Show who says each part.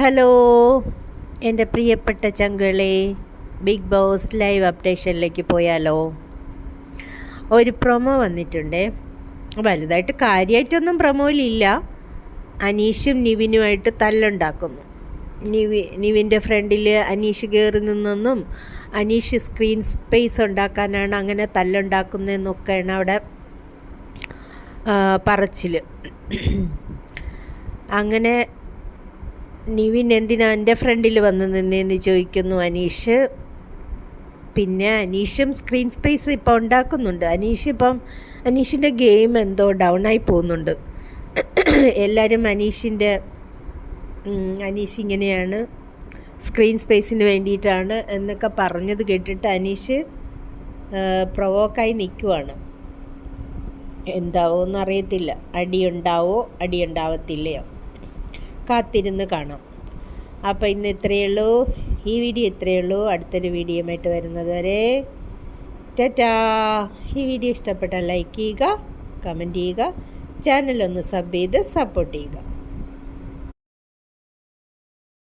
Speaker 1: Hello എന്റെ പ്രിയപ്പെട്ട ചങ്കളെ ബിഗ് ബോസ് ലൈവ് അപ്ഡേഷനിലേക്ക് പോയാലോ? ഒരു പ്രൊമോ വന്നിട്ടുണ്ട്. വലുതായിട്ട് കാര്യമായിട്ടൊന്നും പ്രൊമോയിലില്ല അനീഷും നിവിനുമായിട്ട് തല്ലുണ്ടാക്കുന്നു. നിവി നിവിന്റെ ഫ്രണ്ടിൽ അനീഷ് കയറി നിന്നെന്നും അനീഷ് സ്ക്രീൻ സ്പേസ് ഉണ്ടാക്കാനാണ് അങ്ങനെ തല്ലുണ്ടാക്കുന്നതെന്നൊക്കെയാണ് അവിടെ പറച്ചിൽ അങ്ങനെ നിവിൻ എന്തിനാ എന്റെ ഫ്രണ്ടിൽ വന്ന് നിന്നേന്ന് ചോദിക്കുന്നു അനീഷ്. പിന്നെ അനീഷും സ്ക്രീൻ സ്പേസ് ഇപ്പോൾ ഉണ്ടാക്കുന്നുണ്ട്. അനീഷ് ഇപ്പം അനീഷിന്റെ ഗെയിം എന്തോ ഡൗൺ ആയി പോകുന്നുണ്ട്. എല്ലാവരും അനീഷിന്റെ അനീഷ് ഇങ്ങനെയാണ് സ്ക്രീൻ സ്പേസിന് വേണ്ടിയിട്ടാണ് എന്നൊക്കെ പറഞ്ഞത് കേട്ടിട്ട് അനീഷ് പ്രൊവോക്കായി നിൽക്കുവാണ് എന്താവോ എന്നറിയത്തില്ല അടിയുണ്ടാവോ? അടിയുണ്ടാവത്തില്ലയോ? കാത്തിരുന്ന് കാണാം. അപ്പോൾ ഇന്ന് ഇത്രയേ ഉള്ളൂ. ഈ വീഡിയോ ഇത്രയേ ഉള്ളൂ. അടുത്തൊരു വീഡിയോയുമായിട്ട് വരുന്നത് വരെ ടാറ്റാ. ഈ വീഡിയോ ഇഷ്ടപ്പെട്ടാൽ ലൈക്ക് ചെയ്യുക കമന്റ് ചെയ്യുക ചാനലൊന്ന് സബ് ചെയ്ത് സപ്പോർട്ട് ചെയ്യുക.